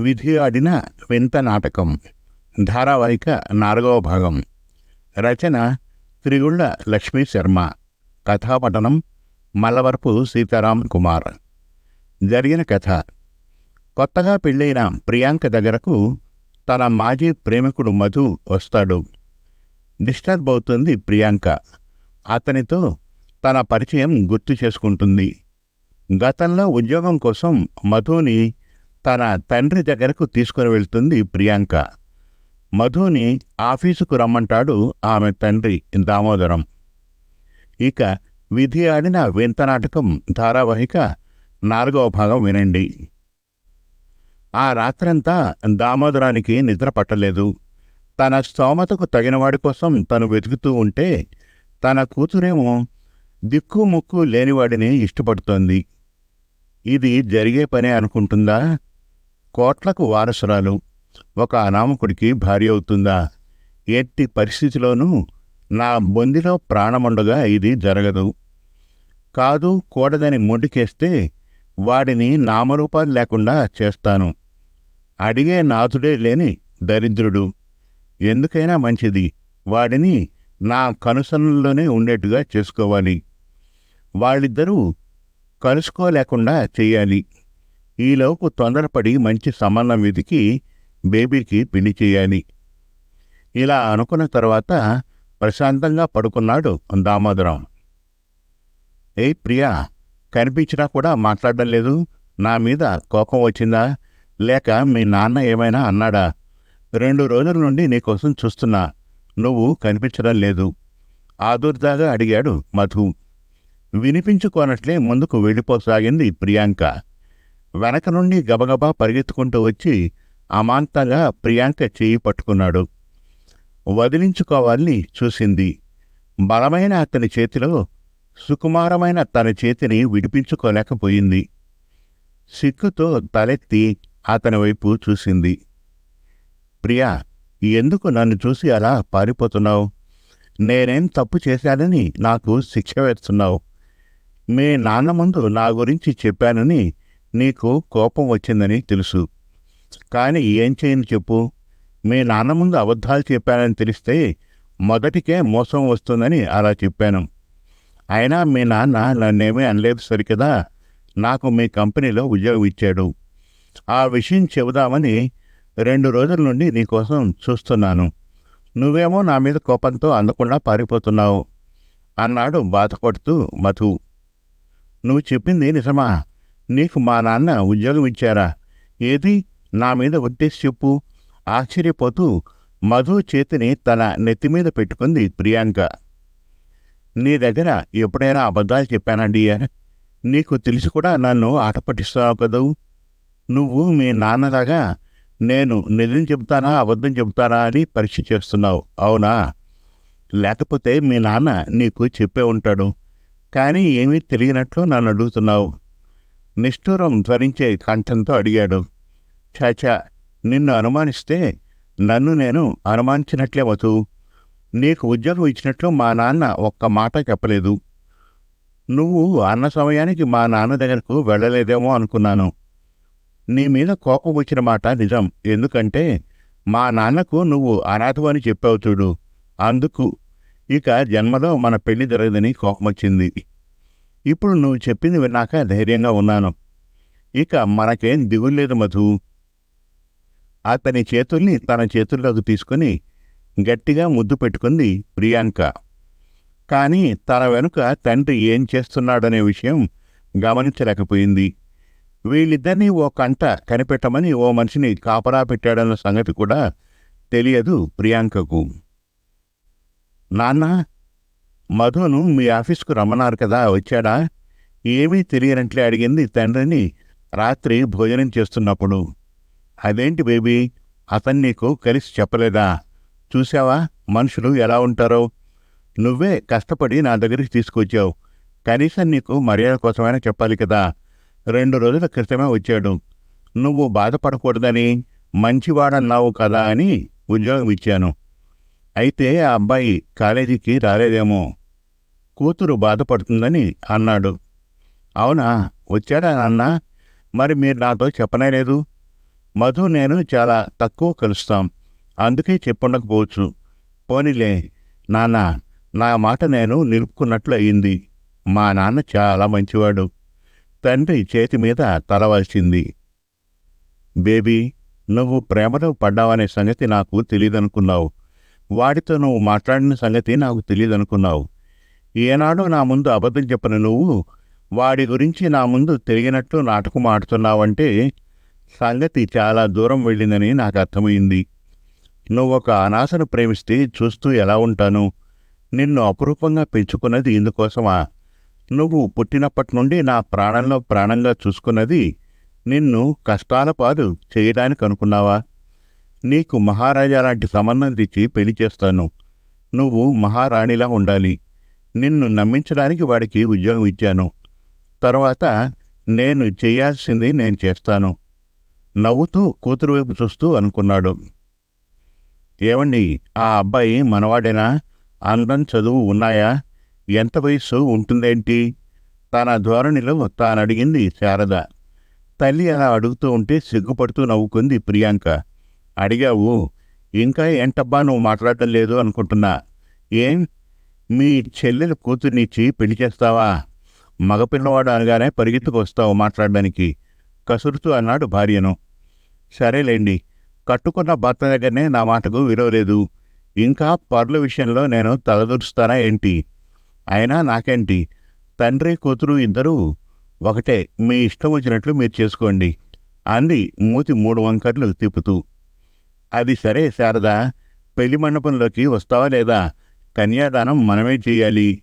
విధి ఆడిన వింత నాటకం. ధారావాహిక నాలుగవ భాగం. రచన త్రిగుళ్ళ లక్ష్మీ శర్మ. కథాపఠనం మలవరపు సీతారాం కుమార్. జరిగిన కథ. కొత్తగా పెళ్ళైన ప్రియాంక దగ్గరకు తన మాజీ ప్రేమికుడు మధు వస్తాడు. డిస్టర్బ్ అవుతుంది ప్రియాంక. అతనితో తన పరిచయం గుర్తు చేసుకుంటుంది. గతంలో ఉద్యోగం కోసం మధుని తన తండ్రి దగ్గరకు తీసుకుని వెళ్తుంది ప్రియాంక. మధుని ఆఫీసుకు రమ్మంటాడు ఆమె తండ్రి దామోదరం. ఇక విధి ఆడిన వింత నాటకం ధారావాహిక నాలుగవ భాగం వినండి. ఆ రాత్రంతా దామోదరానికి నిద్ర పట్టలేదు. తన స్తోమతకు తగినవాడి కోసం తను వెతుకుతూ ఉంటే తన కూతురేమో దిక్కు ముక్కు లేనివాడిని ఇష్టపడుతోంది. ఇది జరిగే పనే అనుకుంటుందా? కోట్లకు వారసురాలు. ఒక అనామకుడికి భార్య అవుతుందా? ఎట్టి పరిస్థితిలోనూ నా బొందిలో ప్రాణముండగా ఇది జరగదు. కాదు కూడదని మొండికేస్తే వాడిని నామరూపాలు లేకుండా చేస్తాను. అడిగే నాథుడే లేని దరిద్రుడు. ఎందుకైనా మంచిది. వాడిని నా కనుసనల్లోనే ఉండేట్టుగా చేసుకోవాలి. వాళ్ళిద్దరూ కలుసుకోలేకుండా చెయ్యాలి ఈలోపు తొందరపడి మంచి సంబంధం వెతికి బేబీకి పెళ్ళి చేయాలి. ఇలా అనుకున్న తర్వాత ప్రశాంతంగా పడుకున్నాడు దామోదరం. ఏ ప్రియా కనిపించినా కూడా మాట్లాడడం లేదు. నా మీద కోపం వచ్చిందా? లేక మీ నాన్న ఏమైనా అన్నాడా? రెండు రోజుల నుండి నీకోసం చూస్తున్నా. నువ్వు కనిపించడం లేదు. ఆదుర్దాగా అడిగాడు మధు. వినిపించుకోనట్లే ముందుకు వెళ్ళిపోసాగింది ప్రియాంక. వెనక నుండి గబగబా పరిగెత్తుకుంటూ వచ్చి అమాంతంగా ప్రియాంక చేయి పట్టుకున్నాడు. వదిలించుకోవాలని చూసింది. బలమైన అతని చేతిలో సుకుమారమైన తన చేతిని విడిపించుకోలేకపోయింది. సిక్కుతో తలెత్తి అతని వైపు చూసింది. ప్రియా ఎందుకు నన్ను చూసి అలా పారిపోతున్నావు? నేనేం తప్పు చేశానని నాకు శిక్ష వేస్తున్నావు. మీ నాన్న ముందు నా గురించి చెప్పానని నీకు కోపం వచ్చిందని తెలుసు. కానీ ఏం చేయను చెప్పు. మీ నాన్న ముందు అబద్ధాలు చెప్పానని తెలిస్తే మొదటికే మోసం వస్తుందని అలా చెప్పాను. అయినా మీ నాన్న నన్నేమీ అనలేదు సరికదా? నాకు మీ కంపెనీలో ఉద్యోగం ఇచ్చాడు. ఆ విషయం చెబుదామని రెండు రోజుల నుండి నీకోసం చూస్తున్నాను. నువ్వేమో నా మీద కోపంతో అందకుండా పారిపోతున్నావు. అన్నాడు బాధపడుతూ మధు. నువ్వు చెప్పింది నిజమా? నీకు మా నాన్న ఉద్యోగం ఇచ్చారా? ఏది? నా మీద ఉద్దేశి చెప్పు. ఆశ్చర్యపోతూ మధు చేతిని తన నెత్తిమీద పెట్టుకుంది ప్రియాంక. నీ దగ్గర ఎప్పుడైనా అబద్ధాలు చెప్పానండి నీకు తెలిసి కూడా నన్ను ఆట కదూ? నువ్వు మీ నాన్నలాగా నేను నిజం చెబుతానా అబద్ధం చెబుతానా అని పరీక్ష చేస్తున్నావు. అవునా? లేకపోతే మీ నాన్న నీకు చెప్పే ఉంటాడు. కానీ ఏమీ తెలియనట్లు నన్ను అడుగుతున్నావు. నిష్ఠూరం ధ్వరించే కంఠంతో అడిగాడు. చాచా నిన్ను అనుమానిస్తే నన్ను నేను అనుమానించినట్లే వతు నీకు ఉద్యోగం ఇచ్చినట్లు మా నాన్న ఒక్క మాట చెప్పలేదు. నువ్వు అన్న సమయానికి మా నాన్న దగ్గరకు వెళ్ళలేదేమో అనుకున్నాను. నీ మీద కోపం వచ్చిన మాట నిజం. ఎందుకంటే మా నాన్నకు నువ్వు అనాథమని చెప్పావు చూడు. అందుకు ఇక జన్మలో మన పెళ్ళి జరగదని కోపం వచ్చింది ఇప్పుడు నువ్వు చెప్పింది విన్నాక ధైర్యంగా ఉన్నాను. ఇక మనకేం దిగులేదు మధు. అతని చేతుల్ని తన చేతుల్లోకి తీసుకుని గట్టిగా ముద్దు పెట్టుకుంది ప్రియాంక. కానీ తన వెనుక తండ్రి ఏం చేస్తున్నాడనే విషయం గమనించలేకపోయింది. వీళ్ళిద్దరినీ ఓ కంట కనిపెట్టమని ఓ మనిషిని కాపరా పెట్టాడన్న సంగతి కూడా తెలియదు ప్రియాంకకు. నాన్న మధును మీ ఆఫీస్కు రమ్మన్నారు కదా వచ్చాడా? ఏమీ తెలియనట్లే అడిగింది తండ్రిని రాత్రి భోజనం చేస్తున్నప్పుడు. అదేంటి బేబీ అతను నీకు కలిసి చెప్పలేదా? చూసావా మనుషులు ఎలా ఉంటారో? నువ్వే కష్టపడి నా దగ్గరికి తీసుకొచ్చావు. కనీసం నీకు మర్యాద కోసమైనా చెప్పాలి కదా. రెండు రోజుల క్రితమే వచ్చాడు. నువ్వు బాధపడకూడదని మంచివాడన్నావు కదా అని ఉద్యోగం ఇచ్చాను. అయితే ఆ అబ్బాయి కాలేజీకి రాలేదేమో. కూతురు బాధపడుతుందని అన్నాడు. అవునా? వచ్చాడా నాన్న? మరి మీరు నాతో చెప్పనే లేదు. మధు నేను చాలా తక్కువ కలుస్తాం. అందుకే చెప్పుండకపోవచ్చు. పోనీలే. నాన్న నా మాట నేను నిలుపుకున్నట్లు అయింది. మా నాన్న చాలా మంచివాడు. తండ్రి చేతి మీద తలవాల్చింది బేబీ నువ్వు ప్రేమలో పడ్డావనే సంగతి నాకు తెలియదనుకున్నావు. వాడితో నువ్వు మాట్లాడిన సంగతి నాకు తెలియదనుకున్నావు. ఏనాడో నా ముందు అబద్ధం చెప్పని నువ్వు. వాడి గురించి నా ముందు తెలియనట్లు నాటకం ఆడుతున్నావంటే సంగతి చాలా దూరం వెళ్ళిందని నాకు అర్థమైంది. నువ్వు ఒక అనాథను ప్రేమిస్తే చూస్తూ ఎలా ఉంటాను? నిన్ను అపురూపంగా పెంచుకున్నది ఇందుకోసమా? నువ్వు పుట్టినప్పటి నుండి నా ప్రాణంలో ప్రాణంగా చూసుకున్నది నిన్ను కష్టాల పాలు చేయడానికి అనుకున్నావా? నీకు మహారాజా లాంటి సంబంధం తెచ్చి పెళ్ళి చేస్తాను. నువ్వు మహారాణిలా ఉండాలి. నిన్ను నమ్మించడానికి వాడికి ఉద్యోగం ఇచ్చాను. తర్వాత నేను చేయాల్సింది నేను చేస్తాను. నవ్వుతూ కూతురు వైపు చూస్తూ అనుకున్నాడు. ఏమండి ఆ అబ్బాయి మనవాడేనా? అందం చదువు ఉన్నాయా? ఎంత వయస్సు ఉంటుందేంటి? తన ధోరణిలో తానడిగింది శారద. తల్లి అలా అడుగుతూ ఉంటే సిగ్గుపడుతూ నవ్వుకుంది ప్రియాంక. అడిగావు ఇంకా ఏంటబ్బా నువ్వు మాట్లాడటం లేదు అనుకుంటున్నా. ఏం మీ చెల్లెలు కూతుర్నిచ్చి పెళ్ళి చేస్తావా? మగపిల్లవాడు అనగానే పరిగెత్తుకొస్తావు మాట్లాడడానికి. కసురుతూ అన్నాడు భార్యను. సరేలేండి కట్టుకున్న భర్త దగ్గరనే నా మాటకు విలువలేదు ఇంకా పర్ల విషయంలో నేను తలదూరుస్తానా ఏంటి? అయినా నాకేంటి? తండ్రి కూతురు ఇద్దరూ ఒకటే మీ ఇష్టం వచ్చినట్లు మీరు చేసుకోండి అంది మూతి మూడు వంకర్లు తిప్పుతూ. అది సరే శారదా పెళ్ళి మండపంలోకి వస్తావా లేదా? కన్యాదానం మనమే చేయాలి.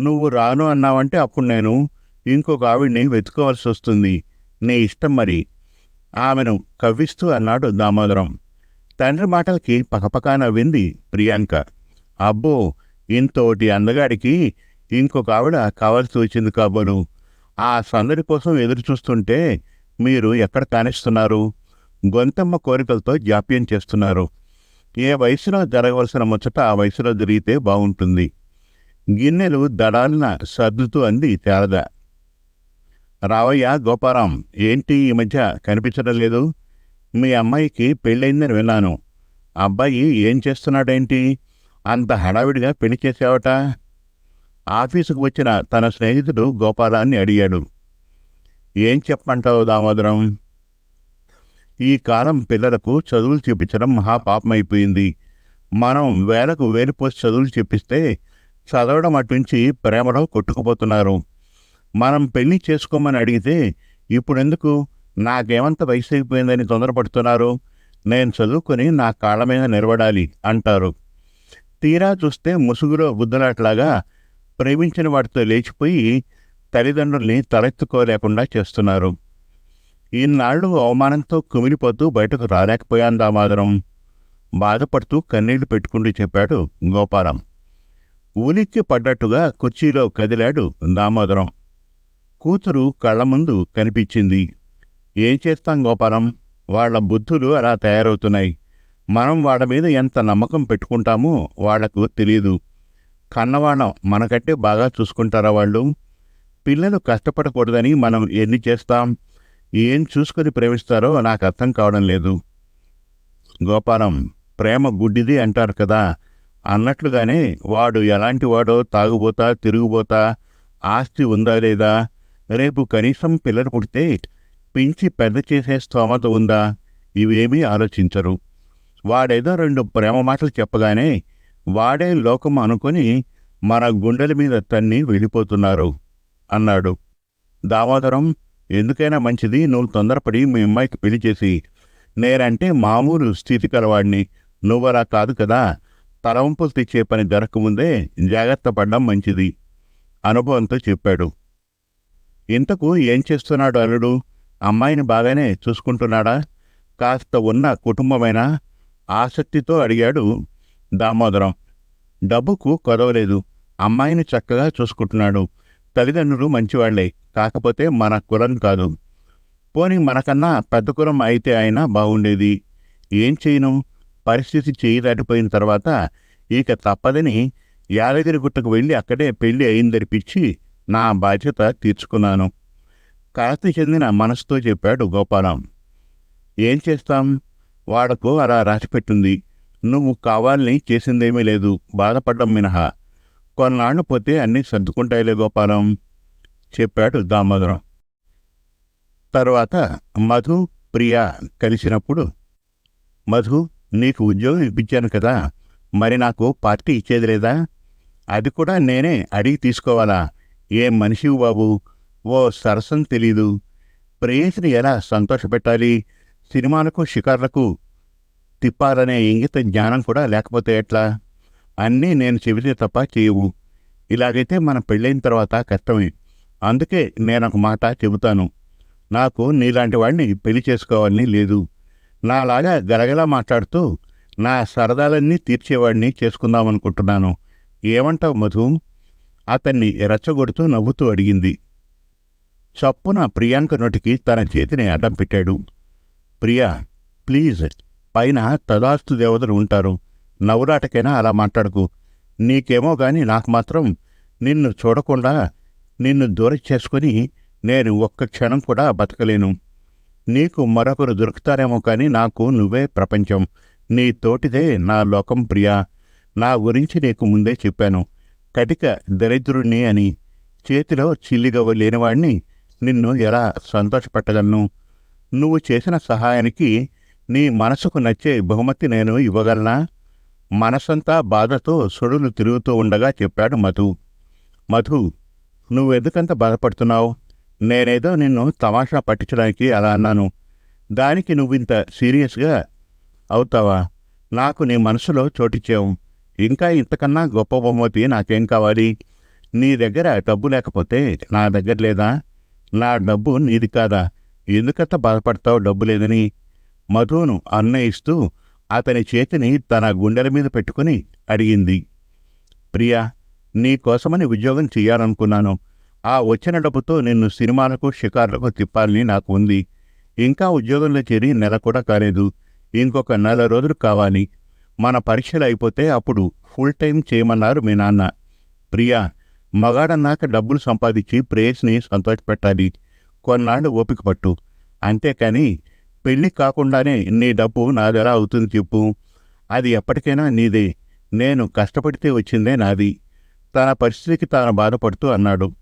నువ్వు రాను అన్నావంటే అప్పుడు నేను ఇంకొక ఆవిడ్ని వెతుకోవాల్సి వస్తుంది. నీ ఇష్టం మరి. ఆమెను కవ్విస్తూ అన్నాడు దామోదరం. తండ్రి మాటలకి పకపకా నవ్వింది ప్రియాంక. అబ్బో ఇంతోటి అందగాడికి ఇంకొక ఆవిడ కావాల్సి వచ్చింది కాబోలు. ఆ సందడి కోసం ఎదురు చూస్తుంటే మీరు ఎక్కడ కానిస్తున్నారు? గొంతమ్మ కోరికలతో జాప్యం చేస్తున్నారు. ఏ వయసులో జరగవలసిన ముచ్చట ఆ వయసులో జరిగితే బాగుంటుంది. గిన్నెలు దడాలిన సర్దుతూ అంది శారద. రావయ్య గోపారాం ఏంటి ఈ మధ్య కనిపించడం లేదు? మీ అమ్మాయికి పెళ్ళయిందని విన్నాను. అబ్బాయి ఏం చేస్తున్నాడేంటి? అంత హడావిడిగా పెళ్ళి చేసావట? ఆఫీసుకు వచ్చిన తన స్నేహితుడు గోపాలాన్ని అడిగాడు. ఏం చెప్పమంటావు దామోదరం? ఈ కాలం పిల్లలకు చదువులు చెప్పించడం మహాపాపమైపోయింది. మనం వేలకు వేలిపోసి చదువులు చెప్పిస్తే చదవడం అటుంచి ప్రేమలో కొట్టుకుపోతున్నారు. మనం పెళ్ళి చేసుకోమని అడిగితే ఇప్పుడెందుకు? నాకేమంత వయసు అయిపోయిందని తొందరపడుతున్నారు. నేను చదువుకొని నా కాళ్ళ మీద నిలబడాలి అంటారు. తీరా చూస్తే ముసుగులో బుద్ధలాట్లాగా ప్రేమించిన వాటితో లేచిపోయి తల్లిదండ్రుల్ని తలెత్తుకోలేకుండా చేస్తున్నారు. ఈనాళ్ళు అవమానంతో కుమిలిపోతూ బయటకు రాలేకపోయాను దామోదరం బాధపడుతూ కన్నీళ్ళు పెట్టుకుంటూ చెప్పాడు గోపాలం. ఉలిక్కి పడ్డట్టుగా కుర్చీలో కదిలాడు దామోదరం. కూతురు కళ్ళ ముందు కనిపించింది. ఏం చేస్తాం గోపాలం? వాళ్ళ బుద్ధులు అలా తయారవుతున్నాయి. మనం వాళ్ళ మీద ఎంత నమ్మకం పెట్టుకుంటామో వాళ్ళకు తెలియదు కన్నవాణం మనకంటే బాగా చూసుకుంటారా వాళ్ళు? పిల్లలు కష్టపడకూడదని మనం ఎన్ని చేస్తాం? ఏం చూసుకొని ప్రేమిస్తారో నాకు అర్థం కావడం లేదు. గోపాలం ప్రేమ గుడ్డిది అంటారు కదా అన్నట్లుగానే వాడు ఎలాంటి వాడో తాగుబోతా తిరుగుబోతా ఆస్తి ఉందా లేదా? రేపు కనీసం పిల్లలు పుడితే పెంచి పెద్ద చేసే స్తోమత ఉందా? ఇవేమీ ఆలోచించరు. వాడేదో రెండు ప్రేమ మాటలు చెప్పగానే వాడే లోకం అనుకొని మన గుండెల మీద తన్ని వెళ్ళిపోతున్నారు అన్నాడు. దామోదరం ఎందుకైనా మంచిది నువ్వు తొందరపడి మీ అమ్మాయికి పెళ్ళి చేసి. నేనంటే మామూలు స్థితి కలవాడిని. నువ్వరా కాదు కదా. తలవంపులు తెచ్చే పని జరగకముందే జాగ్రత్త పడడం మంచిది అనుభవంతో చెప్పాడు. ఇంతకు ఏం చేస్తున్నాడు అల్లుడు? అమ్మాయిని బాగానే చూసుకుంటున్నాడా? కాస్త ఉన్న కుటుంబమైనా? ఆసక్తితో అడిగాడు దామోదరం. డబ్బుకు కొదవలేదు. అమ్మాయిని చక్కగా చూసుకుంటున్నాడు. తల్లిదండ్రులు మంచివాళ్ళే కాకపోతే మన కులం కాదు. పోనీ మనకన్నా పెద్ద కులం అయితే అయినా బాగుండేది ఏం చేయను? పరిస్థితి చేయి దాటిపోయిన తర్వాత ఇక తప్పదని యాదగిరి గుట్టకు వెళ్ళి అక్కడే పెళ్ళి అయిందనిపించి నా బాధ్యత తీర్చుకున్నాను. కాస్త చెందిన మనసుతో చెప్పాడు గోపాలం. ఏం చేస్తాం? వాడకు అలా రాసిపెట్టింది నువ్వు కావాలని చేసిందేమీ లేదు. బాధపడ్డం మినహా. కొన్నాళ్ళు పోతే అన్నీ సర్దుకుంటాయిలే గోపాలం చెప్పాడు దామోదరం. తర్వాత మధు ప్రియ కలిసినప్పుడు మధు నీకు ఉద్యోగం ఇప్పించాను కదా మరి నాకు పార్టీ ఇచ్చేది లేదా? అది కూడా నేనే అడిగి తీసుకోవాలా? ఏం మనిషివు బాబు? ఓ సరసం తెలీదు. ప్రేయసిని ఎలా సంతోషపెట్టాలి? సినిమాలకు షికార్లకు తిప్పాలనే ఇంగిత జ్ఞానం కూడా లేకపోతే ఎట్లా? అన్నీ నేను చెబితే తప్ప చేయవు. ఇలాగైతే మన పెళ్ళైన తర్వాత కష్టమే. అందుకే నేను ఒక మాట చెబుతాను. నాకు నీలాంటి వాడిని పెళ్ళి చేసుకోవాలని లేదు. నాలాగా గలగలా మాట్లాడుతూ నా సరదాలన్నీ తీర్చేవాడిని చేసుకుందామనుకుంటున్నాను ఏమంటావు మధు? అతన్ని రెచ్చగొడుతూ నవ్వుతూ అడిగింది. చప్పున ప్రియాంక నోటికి తన చేతిని అడ్డం పెట్టాడు. ప్రియా ప్లీజ్ పైన తదాస్తు దేవతలు ఉంటారు. నవ్వులాటకైనా అలా మాట్లాడకు. నీకేమో గాని నాకు మాత్రం నిన్ను చూడకుండా నిన్ను దూరం చేసుకుని నేను ఒక్క క్షణం కూడా బతకలేను. నీకు మరొకరు దొరుకుతారేమో కానీ నాకు నువ్వే ప్రపంచం. నీ తోటిదే నా లోకం ప్రియా. నా గురించి నీకు ముందే చెప్పాను. కటిక దరిద్రుణ్ణి అని. చేతిలో చిల్లిగవ్వ లేనివాణ్ణి నిన్ను ఎలా సంతోషపెట్టగలను? నువ్వు చేసిన సహాయానికి నీ మనసుకు నచ్చే బహుమతి నేను ఇవ్వగలనా? మనసంతా బాధతో సుడులు తిరుగుతూ ఉండగా చెప్పాడు మధు. మధు నువ్వెందుకంత బాధపడుతున్నావు? నేనేదో నిన్ను తమాషా పట్టించడానికి అలా అన్నాను. దానికి నువ్వింత సీరియస్గా అవుతావా? నాకు నీ మనసులో చోటిచ్చావు. ఇంకా ఇంతకన్నా గొప్ప బహుమతి నాకేం కావాలి? నీ దగ్గర డబ్బు లేకపోతే నా దగ్గర లేదా? నా డబ్బు నీది కాదా? ఎందుకంత బాధపడతావు డబ్బు లేదని? మధును అన్నయిస్తూ అతని చేతిని తన గుండెల మీద పెట్టుకుని అడిగింది. ప్రియా నీ కోసమని ఉద్యోగం చెయ్యాలనుకున్నాను ఆ వచ్చిన డబ్బుతో నిన్ను సినిమాలకు షికార్లకు తిప్పాలని నాకు ఉంది. ఇంకా ఉద్యోగంలో చేరి నెల కూడా కాలేదు. ఇంకొక నెల రోజులు కావాలి. మన పరీక్షలు అయిపోతే అప్పుడు ఫుల్ టైం చేయమన్నారు మీ నాన్న. ప్రియా మగాడన్నాక డబ్బులు సంపాదించి ప్రేయస్ని సంతోషపెట్టాలి. కొన్నాళ్ళు ఓపిక పట్టు. అంతేకాని పెళ్ళి కాకుండానే నీ డబ్బు నాదెలా అవుతుంది చెప్పు. అది ఎప్పటికైనా నీదే. నేను కష్టపడితే వచ్చిందే నాది. తన పరిస్థితికి తాను బాధపడుతూ అన్నాడు.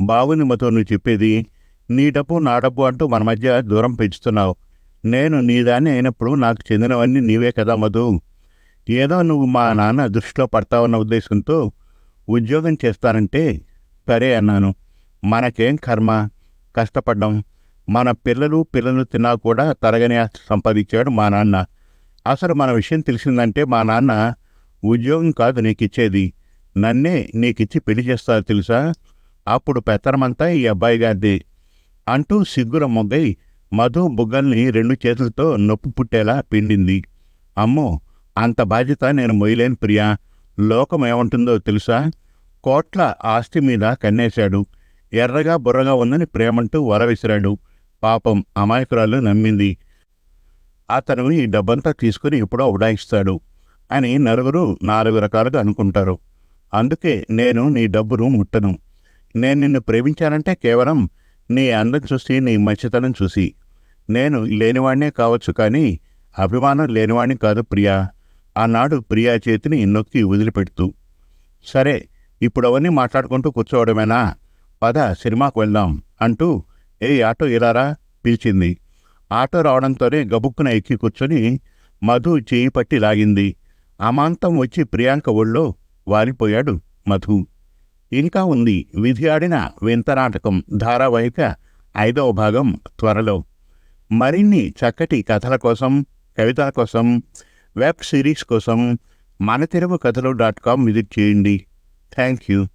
బావుని మతో నువ్వు చెప్పేది నీ డబ్బు నా డబ్బు అంటూ మన మధ్య దూరం పెంచుతున్నావు. నేను నీదాన్ని అయినప్పుడు నాకు చెందినవన్నీ నీవే కదా మధు. ఏదో నువ్వు మా నాన్న దృష్టిలో పడతావన్న ఉద్దేశంతో ఉద్యోగం చేస్తానంటే సరే అన్నాను. మనకేం కర్మ? కష్టపడ్డం. మన పిల్లలు పిల్లలు తిన్నా కూడా తరగని ఆస్తి సంపాదించాడు మా నాన్న. అసలు మన విషయం తెలిసిందంటే మా నాన్న ఉద్యోగం కాదు నీకిచ్చేది. నన్నే నీకిచ్చి పెళ్ళి చేస్తారు తెలుసా? అప్పుడు పెత్తనమంతా ఈ అబ్బాయి గారిది. అంటూ సిగ్గుల మొగ్గై మధు బుగ్గల్ని రెండు చేతులతో నొప్పి పుట్టేలా పిండింది. అమ్మో అంత బాధ్యత నేను మొయ్యలేను ప్రియా. లోకం ఏమంటుందో తెలుసా? కోట్ల ఆస్తి మీద కన్నేశాడు. ఎర్రగా బుర్రగా ఉందని ప్రేమంటూ వరవిసిరాడు. పాపం అమాయకురాలు నమ్మింది. అతను ఈ డబ్బంతా తీసుకుని ఎప్పుడో ఉడాయిస్తాడు అని నలుగురు నాలుగు రకాలుగా అనుకుంటారు. అందుకే నేను నీ డబ్బును ముట్టను. నేను నిన్ను ప్రేమించానంటే కేవలం నీ అందం చూసి నీ మంచితనం చూసి. నేను లేనివాడినే కావచ్చు కానీ అభిమానం లేనివాడిని కాదు ప్రియా. ఆనాడు ప్రియా చేతిని నొక్కి వదిలిపెడుతూ సరే ఇప్పుడు అవన్నీ మాట్లాడుకుంటూ కూర్చోవడమేనా? పద సినిమాకు వెళ్దాం అంటూ ఏ ఆటో ఇలారా పిలిచింది. ఆటో రావడంతోనే గబుక్కున ఎక్కి కూర్చొని మధు చేయి పట్టి లాగింది. అమాంతం వచ్చి ప్రియాంక ఒళ్ళో వాలిపోయాడు మధు. ఇంకా ఉంది. విధి ఆడిన వింత నాటకం ధారావాహిక ఐదవ భాగం త్వరలో. మరిన్ని చక్కటి కథల కోసం కవితల కోసం వెబ్ సిరీస్ కోసం మన Telugu Kathalu dot com visit చేయండి. Thank you.